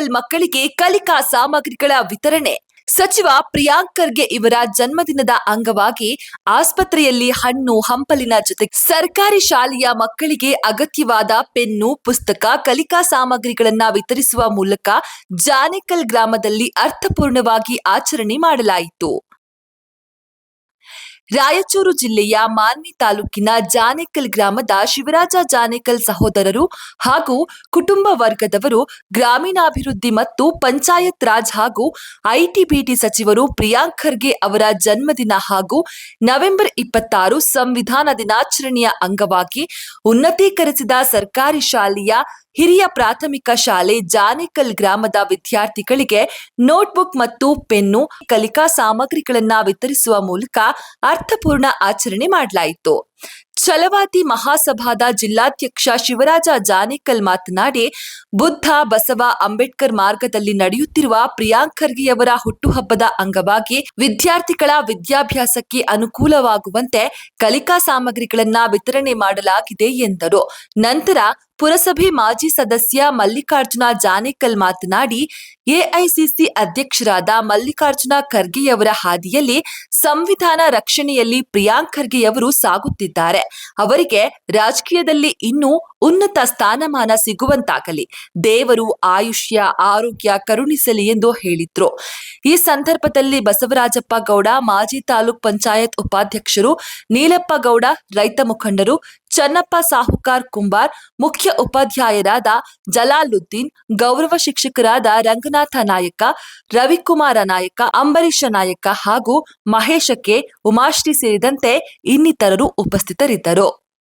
ಮಕ್ಕಳಿಗೆ ಕಲಿಕಾ ಸಾಮಗ್ರಿಗಳ ವಿತರಣೆ. ಸಚಿವ ಪ್ರಿಯಾಂಕ್ ಖರ್ಗೆ ಇವರ ಜನ್ಮದಿನದ ಅಂಗವಾಗಿ ಆಸ್ಪತ್ರೆಯಲ್ಲಿ ಹಣ್ಣು ಹಂಪಲಿನ ಜೊತೆ ಸರ್ಕಾರಿ ಶಾಲೆಯ ಮಕ್ಕಳಿಗೆ ಅಗತ್ಯವಾದ ಪೆನ್ನು, ಪುಸ್ತಕ, ಕಲಿಕಾ ಸಾಮಗ್ರಿಗಳನ್ನ ವಿತರಿಸುವ ಮೂಲಕ ಜಾನೇಕಲ್ ಗ್ರಾಮದಲ್ಲಿ ಅರ್ಥಪೂರ್ಣವಾಗಿ ಆಚರಣೆ ಮಾಡಲಾಯಿತು. ರಾಯಚೂರು ಜಿಲ್ಲೆಯ ಮಾನ್ವಿ ತಾಲೂಕಿನ ಜಾನೇಕಲ್ ಗ್ರಾಮದ ಶಿವರಾಜ ಜಾನೇಕಲ್ ಸಹೋದರರು ಹಾಗೂ ಕುಟುಂಬ ವರ್ಗದವರು ಗ್ರಾಮೀಣಾಭಿವೃದ್ಧಿ ಮತ್ತು ಪಂಚಾಯತ್ ರಾಜ್ ಹಾಗೂ ಐಟಿಬಿಟಿ ಸಚಿವರು ಪ್ರಿಯಾಂಕ್ ಖರ್ಗೆ ಅವರ ಜನ್ಮದಿನ ಹಾಗೂ ನವೆಂಬರ್ ಇಪ್ಪತ್ತಾರು ಸಂವಿಧಾನ ದಿನಾಚರಣೆಯ ಅಂಗವಾಗಿ ಉನ್ನತೀಕರಿಸಿದ ಸರ್ಕಾರಿ ಶಾಲೆಯ ಹಿರಿಯ ಪ್ರಾಥಮಿಕ ಶಾಲೆ ಜಾನೇಕಲ್ ಗ್ರಾಮದ ವಿದ್ಯಾರ್ಥಿಗಳಿಗೆ ನೋಟ್ಬುಕ್ ಮತ್ತು ಪೆನ್ನು, ಕಲಿಕಾ ಸಾಮಗ್ರಿಗಳನ್ನ ವಿತರಿಸುವ ಮೂಲಕ ಅರ್ಥಪೂರ್ಣ ಆಚರಣೆ ಮಾಡಲಾಯಿತು. ಛಲವಾದಿ ಮಹಾಸಭಾದ ಜಿಲ್ಲಾಧ್ಯಕ್ಷ ಶಿವರಾಜ ಜಾನೇಕಲ್ ಮಾತನಾಡಿ, ಬುದ್ಧ, ಬಸವ, ಅಂಬೇಡ್ಕರ್ ಮಾರ್ಗದಲ್ಲಿ ನಡೆಯುತ್ತಿರುವ ಪ್ರಿಯಾಂಕ್ ಖರ್ಗೆಯವರ ಹುಟ್ಟುಹಬ್ಬದ ಅಂಗವಾಗಿ ವಿದ್ಯಾರ್ಥಿಗಳ ವಿದ್ಯಾಭ್ಯಾಸಕ್ಕೆ ಅನುಕೂಲವಾಗುವಂತೆ ಕಲಿಕಾ ಸಾಮಗ್ರಿಗಳನ್ನ ವಿತರಣೆ ಮಾಡಲಾಗಿದೆ ಎಂದರು. ನಂತರ ಪುರಸಭೆ ಮಾಜಿ ಸದಸ್ಯ ಮಲ್ಲಿಕಾರ್ಜುನ ಜಾನೇಕಲ್ ಮಾತನಾಡಿ, ಎಐಸಿಸಿ ಅಧ್ಯಕ್ಷರಾದ ಮಲ್ಲಿಕಾರ್ಜುನ ಖರ್ಗೆಯವರ ಹಾದಿಯಲ್ಲಿ ಸಂವಿಧಾನ ರಕ್ಷಣೆಯಲ್ಲಿ ಪ್ರಿಯಾಂಕ್ ಖರ್ಗೆಯವರು ಸಾಗುತ್ತಿದ್ದಾರೆ. ಅವರಿಗೆ ರಾಜಕೀಯದಲ್ಲಿ ಇನ್ನೂ ಉನ್ನತ ಸ್ಥಾನಮಾನ ಸಿಗುವಂತಾಗಲಿ. ದೇವರು ಆಯುಷ್ಯ, ಆರೋಗ್ಯ ಕರುಣಿಸಲಿ ಎಂದು ಹೇಳಿದ್ರು. ಈ ಸಂದರ್ಭದಲ್ಲಿ ಬಸವರಾಜಪ್ಪ ಗೌಡ, ಮಾಜಿ ತಾಲೂಕ್ ಪಂಚಾಯತ್ ಉಪಾಧ್ಯಕ್ಷರು ನೀಲಪ್ಪ ಗೌಡ, ರೈತ ಮುಖಂಡರು, ಚನ್ನಪ್ಪ ಸಾಹುಕಾರ್ ಕುಂಬಾರ್, ಮುಖ್ಯ ಉಪಾಧ್ಯಾಯರಾದ ಜಲಾಲುದ್ದೀನ್, ಗೌರವ ಶಿಕ್ಷಕರಾದ ರಂಗನಾಥ ನಾಯಕ, ರವಿಕುಮಾರ ನಾಯಕ, ಅಂಬರೀಷ ನಾಯಕ ಹಾಗೂ ಮಹೇಶಕ್ಕೆ ಉಮಾಶ್ರೀ ಸೇರಿದಂತೆ ಇನ್ನಿತರರು ಉಪಸ್ಥಿತರಿದ್ದರು.